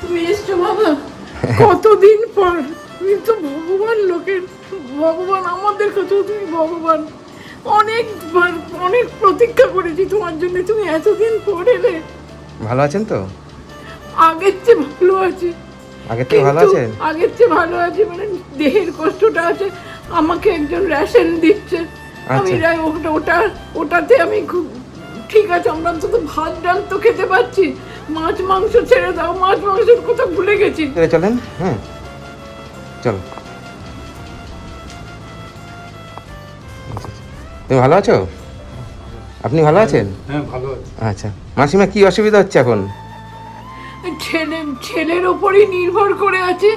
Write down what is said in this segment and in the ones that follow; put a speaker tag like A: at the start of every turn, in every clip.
A: তুমি এসছো বাবা কতদিন পর তুমি তো ভগবান লোকের ভগবান আমাদের কাছেও তুমি ভগবান অনেকবার অনেক প্রতীক্ষা করেছি তোমার জন্য তুমি এতদিন পর এলে ভালো আছেন তো আগের চেয়ে ভালো আছে
B: আগের চেয়ে ভালো আছে
A: আগের চেয়ে ভালো আছে মানে দেহের কষ্টটা আছে আমাকে একজন রেশন দিচ্ছে আমি ওটা আচ্ছা। ওটা ওটাতে আমি খুব ঠিক আছে আমরা তো ভাত ডাল তো খেতে পাচ্ছি মাছ মাংস ছেড়ে দাও মাছ মাংসের কথা ভুলে গেছি
B: চলেন হ্যাঁ চলো তুমি ভালো আছো আপনি ভালো আছেন হ্যাঁ ভালো আছি আচ্ছা মাসিমা কি অসুবিধা হচ্ছে এখন
A: ছেলে ছেলের ওপরই নির্ভর করে আছে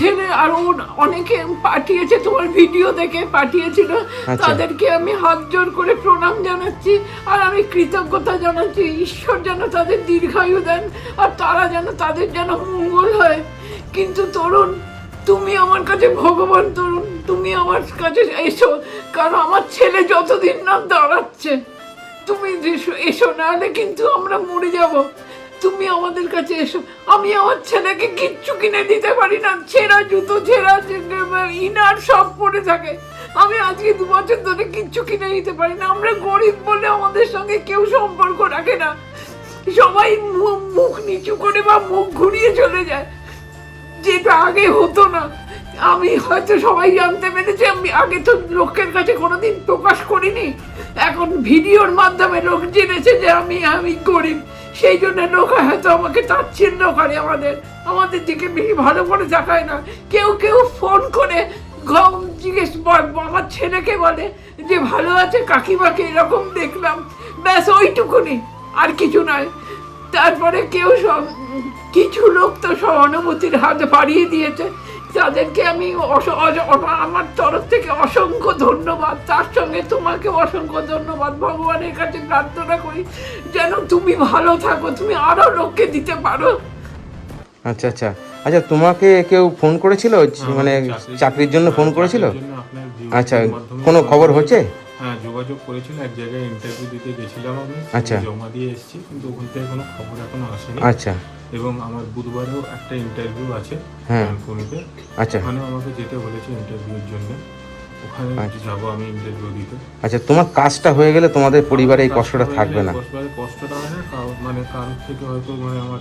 A: ছেলে আর ওর অনেকে পাঠিয়েছে তোমার ভিডিও দেখে পাঠিয়েছিল আচ্ছা। তাদেরকে আমি হাত জোর করে প্রণাম জানাচ্ছি আর আমি কৃতজ্ঞতা জানাচ্ছি ঈশ্বর যেন তাদের দীর্ঘায়ু দেন আর তারা যেন তাদের যেন মঙ্গল হয় কিন্তু তরুণ তুমি আমার কাছে ভগবান তরুণ তুমি আমার কাছে এসো কারণ আমার ছেলে যতদিন না দাঁড়াচ্ছে তুমি এসো নাহলে কিন্তু আমরা মরে যাবো তুমি আমাদের কাছে এসো আমি আমার ছেলেকে কিচ্ছু কিনে দিতে পারি না ছেঁড়া জুতো ছেঁড়া ইনার সব পরে থাকে আমি আজকে দু বছর ধরে কিচ্ছু কিনে দিতে পারি না আমরা গরিব বলে আমাদের সঙ্গে কেউ সম্পর্ক রাখে না সবাই মুখ নিচু করে বা মুখ ঘুরিয়ে চলে যায় যেটা আগে হতো না আমি হয়তো সবাই জানতে পেরেছি আমি আগে তো লোকের কাছে কোনোদিন প্রকাশ করিনি এখন ভিডিওর মাধ্যমে লোক জেনেছে যে আমি আমি গরিব সেই জন্য লোক হয়তো আমাকে তাচ্ছিন্ন করে আমাদের আমাদের দিকে বেশি ভালো করে দেখায় না কেউ কেউ ফোন করে গম জিজ্ঞেস বাবার ছেলেকে বলে যে ভালো আছে কাকিমাকে এরকম দেখলাম ব্যাস ওইটুকুনি আর কিছু নয় তারপরে কেউ সব কিছু লোক তো সব অনুমতির হাত বাড়িয়ে দিয়েছে যাদেরকে আমি আমার তরফ থেকে অসংখ্য ধন্যবাদ তার সঙ্গে তোমাকে অসংখ্য ধন্যবাদ ভগবানের কাছে প্রার্থনা করি যেন তুমি ভালো থাকো তুমি আরও লোককে দিতে পারো
B: আচ্ছা আচ্ছা আচ্ছা তোমাকে কেউ ফোন করেছিল হ্যাঁ, মানে চাকরির জন্য ফোন করেছিল আচ্ছা কোনো খবর হচ্ছে
C: হ্যাঁ যোগাযোগ করেছিল এক জায়গায় ইন্টারভিউ দিতে গেছিলাম আমি আচ্ছা জমা দিয়ে এসেছি কিন্তু ওখান থেকে কোনো খবর এখনো আসেনি আচ্ছা এবং আমার বুধবারেও একটা ইন্টারভিউ আছে কোনিতে হ্যাঁ। আচ্ছা ওখানে আমাকে যেতে বলেছে ইন্টারভিউর জন্য ওখানে আচ্ছা। যাবো আমি ইন্টারভিউ দিতে
B: আচ্ছা তোমার কাজটা হয়ে গেলে তোমাদের পরিবারে এই কষ্টটা থাকবে না
C: মানে কষ্টটা হয় মানে না মানে কারোর থেকে হয়তো মানে আমার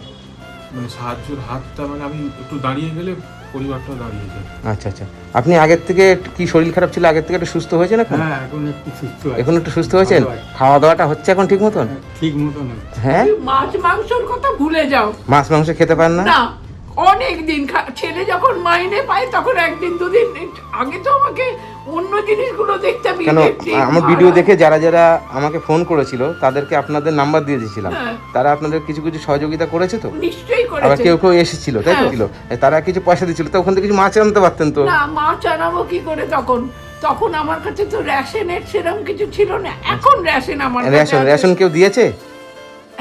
C: মানে সাহায্যের হাতটা মানে আমি একটু দাঁড়িয়ে গেলে পরিবারটা দাঁড়িয়ে যায়
B: আচ্ছা আচ্ছা আপনি আগের থেকে কি শরীর খারাপ ছিল আগের থেকে একটু সুস্থ হয়েছে না
C: হ্যাঁ এখন একটু সুস্থ
B: এখন একটু সুস্থ হয়েছেন খাওয়া দাওয়াটা হচ্ছে এখন ঠিক মতন হ্যাঁ, ঠিক মতন হ্যাঁ
A: মাছ মাংসের কথা ভুলে যাও
B: মাছ মাংস খেতে পারেন
A: না অনেক দিন ছেলে যখন মাইনে পায় তখন একদিন দুদিন আগে তো আমাকে অন্য জিনিসগুলো দেখতে আমি
B: কেন আমার ভিডিও দেখে যারা যারা আমাকে ফোন করেছিল তাদেরকে আপনাদের নাম্বার দিয়ে দিয়েছিলাম হ্যাঁ। তারা আপনাদের কিছু কিছু সহযোগিতা করেছে তো নিশ্চয়ই করেছে আবার কেউ কেউ এসেছিল তাই ছিল হ্যাঁ। তারা কিছু পয়সা দিয়েছিল তো ওখান থেকে কিছু মাছ আনতে পারতেন তো
A: না মাছ আনাবো কি করে তখন তখন আমার কাছে তো রেশনের সেরকম কিছু ছিল না এখন রেশন আমার
B: রেশন রেশন কেউ দিয়েছে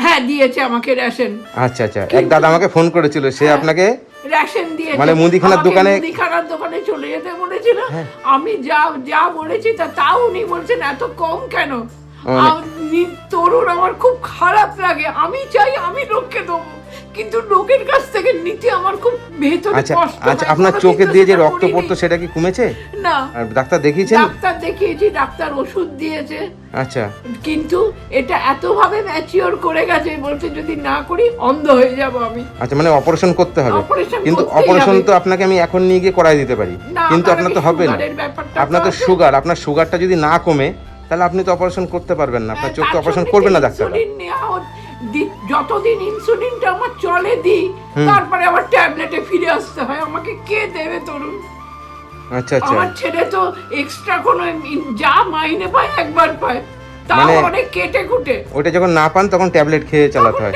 A: হ্যাঁ দিয়েছে আমাকে রেশন
B: আচ্ছা আচ্ছা এক দাদা আমাকে ফোন করেছিল সে হ্যাঁ, আপনাকে রেশন দিয়ে মানে মুদিখানার দোকানে
A: মুদিখানার দোকানে চলে যেতে বলেছিল হ্যাঁ। আমি যা যা বলেছি তা তাও উনি বলছেন এত কম কেন মানে- তরুণ আমার খুব খারাপ লাগে আমি চাই আমি লোককে দেবো কিন্তু লোকের কাছ থেকে নিতে আমার খুব ভেতরে আচ্ছা
B: আচ্ছা আপনার চোখে দিয়ে যে রক্ত পড়তো সেটা কি কমেছে না ডাক্তার দেখিয়েছেন
A: ডাক্তার দেখিয়েছি ডাক্তার ওষুধ দিয়েছে আচ্ছা কিন্তু এটা এতভাবে ম্যাচিওর করে গেছে বলছে যদি না করি অন্ধ হয়ে যাব আমি
B: আচ্ছা মানে অপারেশন করতে হবে কিন্তু অপারেশন তো আপনাকে আমি এখন নিয়ে গিয়ে করাই দিতে পারি কিন্তু আপনার তো হবে না আপনার তো সুগার আপনার সুগারটা যদি না কমে তাহলে আপনি তো অপারেশন করতে পারবেন না আপনার হ্যাঁ, চোখ তো অপারেশন করবেন না ডাক্তার
A: যতদিন ইনসুলিনটা আমার চলে দি তারপরে আবার ট্যাবলেটে ফিরে আসতে হয় আমাকে কে দেবে তরুণ আচ্ছা আচ্ছা আমার ছেলে তো এক্সট্রা কোন যা মাইনে পায় একবার পায় তাও মানে অনেক কেটে কুটে
B: ওটা যখন না পান তখন ট্যাবলেট খেয়ে চালাতে হয়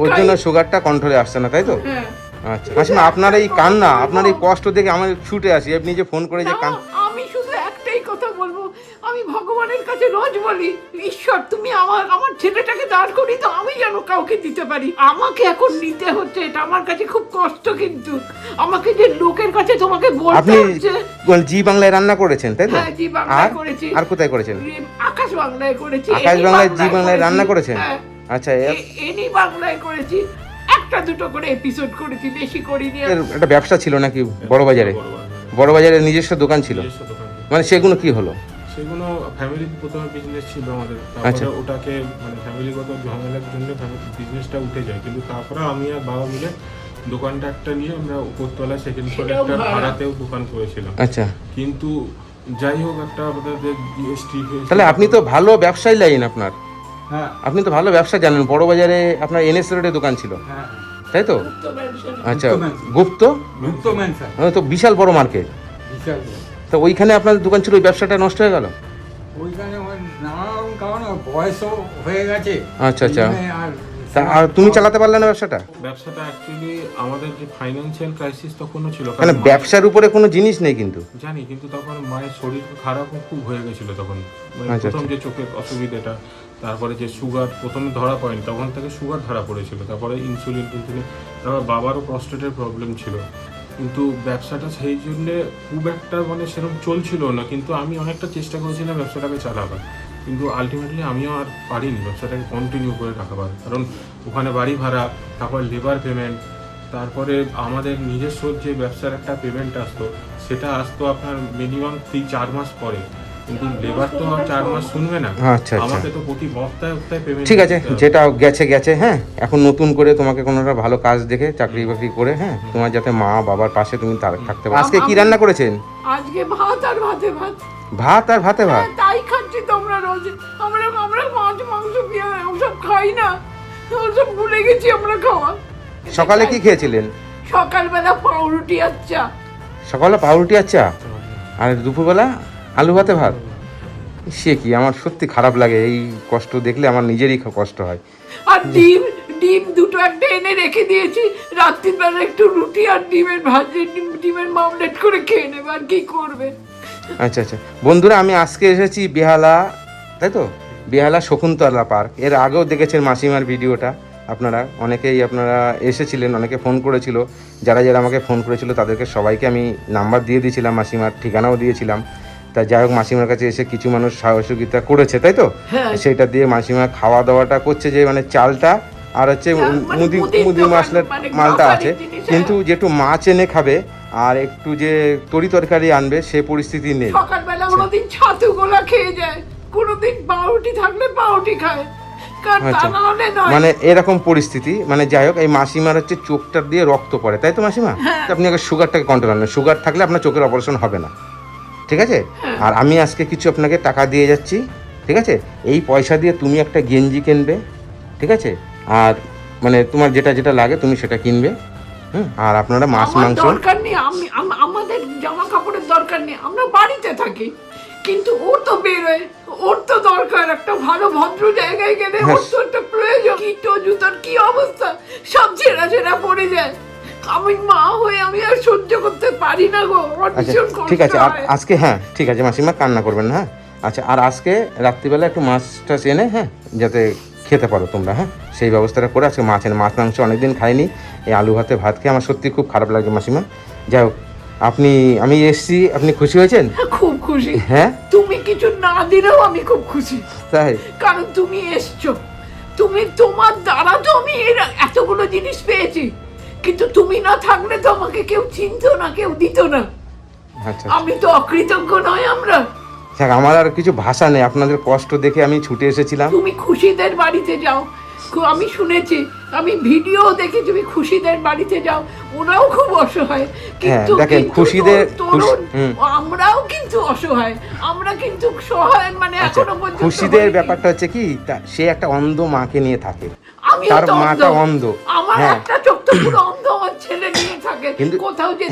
B: ওর জন্য সুগারটা কন্ট্রোলে আসছে না তাই তো হ্যাঁ। আচ্ছা আচ্ছা আপনার এই কান্না আপনার এই কষ্ট দেখে আমার ছুটে আসি আপনি যে ফোন করে
A: যে কান্না ভগবানের কাছে রোজ বলি ঈশ্বর তুমি আমার আমার ছেলেটাকে দাঁড় করি তো আমি যেন কাউকে দিতে পারি আমাকে এখন নিতে হচ্ছে এটা আমার কাছে খুব কষ্ট কিন্তু আমাকে যে লোকের কাছে তোমাকে বলতে হচ্ছে
B: জি বাংলায় রান্না করেছেন তাই তো
A: হ্যাঁ, জি বাংলায় করেছি আর কোথায় করেছেন আকাশ বাংলায় করেছি
B: আকাশ বাংলায় জি বাংলায় রান্না করেছেন হ্যাঁ। আচ্ছা
A: এনি বাংলায় করেছি একটা দুটো করে এপিসোড করেছি বেশি করিনি
B: একটা ব্যবসা ছিল নাকি বড় বাজারে বড় বাজারে নিজস্ব দোকান ছিল মানে সেগুলো কি হলো
C: সেগুলো ফ্যামিলি প্রথমে বিজনেস ছিল আমাদের আচ্ছা। তারপরে ওটাকে মানে ফ্যামিলিগত ঝামেলার জন্য বিজনেসটা উঠে যায় কিন্তু তারপরে আমি আর বাবা মিলে দোকানটা একটা নিয়ে আমরা উপরতলা সেকেন্ড ফ্লোরে একটা ভাড়াতেও দোকান করেছিলাম আচ্ছা কিন্তু যাই হোক একটা আমাদের জিএসটি
B: তাহলে আপনি তো ভালো ব্যবসায়ী লাইন আপনার হ্যাঁ আপনি তো ভালো ব্যবসা জানেন বড় বাজারে আপনার এনএস রোডে দোকান ছিল
A: হ্যাঁ, হ্যাঁ।
B: তাই তো আচ্ছা গুপ্ত
A: গুপ্ত ম্যানশন
B: তো বিশাল বড় মার্কেট বিশাল তো ওইখানে আপনাদের দোকান ছিল ওই ব্যবসাটা নষ্ট হয়ে গেল
A: ওইখানে নানারকম কারণে বয়সও হয়ে গেছে
B: আচ্ছা আচ্ছা আর আর তুমি চালাতে পারলে না ব্যবসাটা
C: ব্যবসাটা অ্যাকচুয়ালি আমাদের যে ফাইন্যান্সিয়াল ক্রাইসিস তখনও ছিল
B: মানে ব্যবসার উপরে কোনো জিনিস নেই কিন্তু
C: জানি কিন্তু তখন মায়ের শরীর খারাপ খুব হয়ে গেছিল তখন মানে আচ্ছা, প্রথম আচ্ছা। যে চোখের অসুবিধাটা তারপরে যে সুগার প্রথমে ধরা পড়েনি তখন থেকে সুগার ধরা পড়েছিল তারপরে ইনসুলিন টিনসুলিন তারপর বাবারও প্রস্টেটের প্রবলেম ছিল কিন্তু ব্যবসাটা সেই জন্যে খুব একটা মানে সেরকম চলছিল না কিন্তু আমি অনেকটা চেষ্টা করেছিলাম ব্যবসাটাকে চালাবার কিন্তু আলটিমেটলি আমিও আর পারিনি ব্যবসাটাকে কন্টিনিউ করে রাখা পারি কারণ ওখানে বাড়ি ভাড়া তারপর লেবার পেমেন্ট তারপরে আমাদের নিজস্ব যে ব্যবসার একটা পেমেন্ট আসতো সেটা আসতো আপনার মিনিমাম তিন চার মাস পরে কিন্তু লেবার তো চার মাস শুনবে না আচ্ছা আচ্ছা তো প্রতি বস্তায় বস্তায় পেমেন্ট
B: ঠিক আছে যেটা গেছে গেছে হ্যাঁ এখন নতুন করে তোমাকে কোনো একটা ভালো কাজ দেখে চাকরি বাকরি করে হ্যাঁ তোমার যাতে মা বাবার পাশে তুমি তার থাকতে পারো আজকে কি রান্না করেছেন
A: আজকে ভাত আর ভাতে ভাত
B: ভাত আর ভাতে ভাত হ্যাঁ,
A: তাই খাচ্ছি তোমরা রোজ আমরা আমরা মাছ মাংস খাই না ভুলে গেছি আমরা খাওয়া
B: সকালে কি খেয়েছিলেন
A: সকালবেলা পাউরুটি আচ্ছা
B: সকালে পাউরুটি আচ্ছা আর দুপুরবেলা আলু ভাতে ভাত সে কি আমার সত্যি খারাপ লাগে এই কষ্ট দেখলে আমার নিজেরই কষ্ট হয়
A: আর ডিম ডিম দুটো একটা এনে রেখে দিয়েছি রাত্রিবেলা একটু রুটি আর ডিমের ভাজি ডিম ডিমের মামলেট করে খেয়ে নেবে আর কি করবে
B: আচ্ছা আচ্ছা বন্ধুরা আমি আজকে এসেছি বেহালা তাই তো বেহালা শকুন্তলা পার্ক এর আগেও দেখেছেন মাসিমার ভিডিওটা আপনারা অনেকেই আপনারা এসেছিলেন অনেকে ফোন করেছিল যারা যারা আমাকে ফোন করেছিল তাদেরকে সবাইকে আমি নাম্বার দিয়ে দিয়েছিলাম মাসিমার ঠিকানাও দিয়েছিলাম তা যাই হোক মাসিমার কাছে এসে কিছু মানুষ সহযোগিতা করেছে তাই তো হ্যাঁ। সেটা দিয়ে মাসিমা খাওয়া দাওয়াটা করছে যে মানে চালটা আর হচ্ছে মানে মুদি মুদি মশলার মানে মালটা আছে কিন্তু যেটু মাছ এনে খাবে আর একটু যে তরি তরকারি আনবে সে পরিস্থিতি নেই
A: সকালবেলা আচ্ছা। কোনোদিন ছাতু গোলা খেয়ে যায় কোনোদিন বাউটি থাকলে বাউটি খায় আচ্ছা।
B: মানে এরকম পরিস্থিতি মানে যাই হোক এই মাসিমার হচ্ছে চোখটা দিয়ে রক্ত পড়ে তাই তো মাসিমা হ্যাঁ। আপনি আগে সুগারটাকে কন্ট্রোল আনেন সুগার থাকলে আপনার চোখের অপারেশন হবে না ঠিক আছে হ্যাঁ। আর আমি আজকে কিছু আপনাকে টাকা দিয়ে যাচ্ছি ঠিক আছে এই পয়সা দিয়ে তুমি একটা গেঞ্জি কিনবে ঠিক আছে আর মানে তোমার যেটা যেটা লাগে তুমি সেটা কিনবে আর আপনারা মাছ মাংস
A: দরকার নেই আমি আমাদের জামা কাপড়ের দরকার নেই আমরা বাড়িতে থাকি কিন্তু ওর তো বেরোয় ওর তো দরকার একটা ভালো ভদ্র জায়গায় গেলে হ্যাঁ। ওর তো একটা প্রয়োজন কিটো জুতোর কি অবস্থা সব ছেঁড়া ছেঁড়া পড়ে যায় আমি মা হয়ে আমি আর সহ্য করতে পারি না গো আচ্ছা, ঠিক
B: আছে আর আজকে হ্যাঁ ঠিক আছে মাসিমা কান্না করবেন না হ্যাঁ আচ্ছা আর আজকে রাত্রিবেলা একটু মাছ টাছ এনে হ্যাঁ যাতে খেতে পারো তোমরা হ্যাঁ সেই ব্যবস্থাটা করে আজকে মাছ এনে মাছ মাংস অনেকদিন খাইনি এই আলু ভাতে ভাত খেয়ে আমার সত্যি খুব খারাপ লাগে মাসিমা যাই হোক আপনি আমি এসছি আপনি খুশি হয়েছেন
A: হ্যাঁ, খুব খুশি হ্যাঁ তুমি কিছু না দিলেও আমি খুব খুশি তাই কারণ তুমি এসছো তুমি তোমার দ্বারা তো আমি এতগুলো জিনিস পেয়েছি কিন্তু তুমি না থাকলে তো আমাকে কেউ চিনত না কেউ দিত না আচ্ছা, আচ্ছা। আমি তো অকৃতজ্ঞ নয় আমরা
B: স্যার আমার আর কিছু ভাষা নেই আপনাদের কষ্ট দেখে আমি ছুটে এসেছিলাম
A: তুমি খুশিদের বাড়িতে যাও আমি শুনেছি আমি ভিডিও দেখে তুমি খুশিদের বাড়িতে যাও ওরাও খুব অসহায়
B: হ্যাঁ, কিন্তু দেখেন খুশিদের
A: আমরাও কিন্তু অসহায় আমরা কিন্তু সহায় মানে আচ্ছা, এখনো পর্যন্ত
B: খুশিদের ব্যাপারটা হচ্ছে কি সে একটা অন্ধ মাকে নিয়ে থাকে
A: তার মাটা অন্ধ হ্যাঁ কিন্তু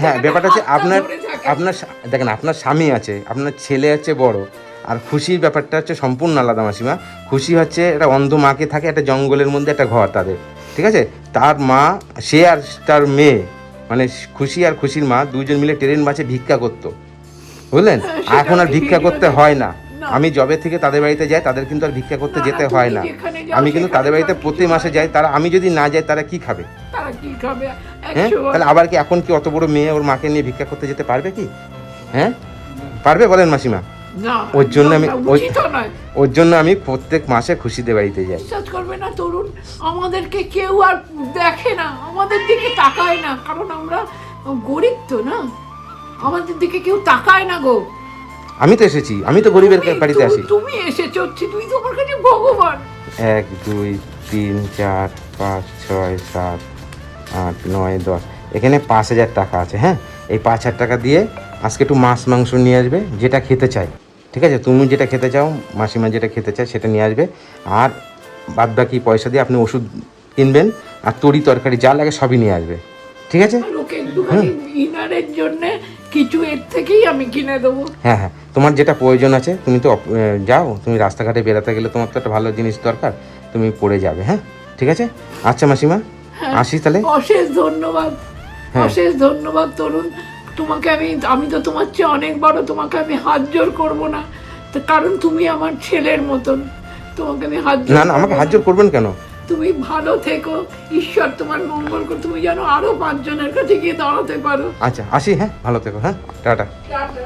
B: হ্যাঁ ব্যাপারটা হচ্ছে আপনার আপনার দেখেন আপনার স্বামী আছে আপনার ছেলে আছে বড় আর খুশির ব্যাপারটা হচ্ছে সম্পূর্ণ আলাদা মাসিমা খুশি হচ্ছে একটা অন্ধ মাকে থাকে একটা জঙ্গলের মধ্যে একটা ঘর তাদের ঠিক আছে তার মা সে আর তার মেয়ে মানে খুশি আর খুশির মা দুজন মিলে ট্রেন বাসে ভিক্ষা করতো বুঝলেন হ্যাঁ, এখন আর ভিক্ষা করতে হয় না আমি জবে থেকে তাদের বাড়িতে যাই তাদের কিন্তু আর ভিক্ষা করতে যেতে হয় না আমি কিন্তু তাদের বাড়িতে প্রতি মাসে যাই তারা আমি যদি না যাই তারা কি খাবে হ্যাঁ তাহলে আবার কি এখন কি অত বড় মেয়ে ওর মাকে নিয়ে ভিক্ষা করতে যেতে পারবে কি হ্যাঁ পারবে বলেন মাসিমা ওর জন্য আমি ওর জন্য আমি প্রত্যেক মাসে খুশিতে বাড়িতে যাই
A: বিশ্বাস করবে না তরুণ আমাদেরকে কেউ আর দেখে না আমাদের দিকে তাকায় না কারণ আমরা গরিব তো না আমাদের দিকে কেউ তাকায় না গো
B: আমি তো এসেছি আমি তো গরিবের বাড়িতে আসি
A: তুমি এসেছো তুই তো আমার কাছে ভগবান
B: এক দুই তিন চার পাঁচ ছয় সাত আট নয় দশ এখানে পাঁচ হাজার টাকা আছে হ্যাঁ এই পাঁচ হাজার টাকা দিয়ে আজকে একটু মাছ মাংস নিয়ে আসবে যেটা খেতে চাই ঠিক আছে তুমি যেটা খেতে চাও মাসিমা যেটা খেতে চায় সেটা নিয়ে আসবে আর বাদ বাকি পয়সা দিয়ে আপনি ওষুধ কিনবেন আর তরি তরকারি যা লাগে সবই নিয়ে আসবে ঠিক আছে
A: হুম কিছু এর থেকেই আমি কিনে দেবো
B: হ্যাঁ হ্যাঁ তোমার যেটা প্রয়োজন আছে তুমি তো যাও তুমি রাস্তাঘাটে বেড়াতে গেলে তোমার তো একটা ভালো জিনিস দরকার তুমি পড়ে যাবে হ্যাঁ ঠিক আছে আচ্ছা মাসিমা হ্যাঁ, আসি তাহলে অশেষ
A: ধন্যবাদ হ্যাঁ। অশেষ ধন্যবাদ তরুণ তোমাকে আমি আমি তো তোমার চেয়ে অনেক বড় তোমাকে আমি হাত জোর করবো না কারণ তুমি আমার ছেলের মতন তোমাকে আমি হাত
B: না না আমাকে হাত জোর করবেন কেন
A: তুমি ভালো থেকো ঈশ্বর তোমার মঙ্গল করো তুমি যেন আরো পাঁচজনের কাছে গিয়ে দাঁড়াতে পারো
B: আচ্ছা আসি হ্যাঁ ভালো থেকো হ্যাঁ টাটা টাটা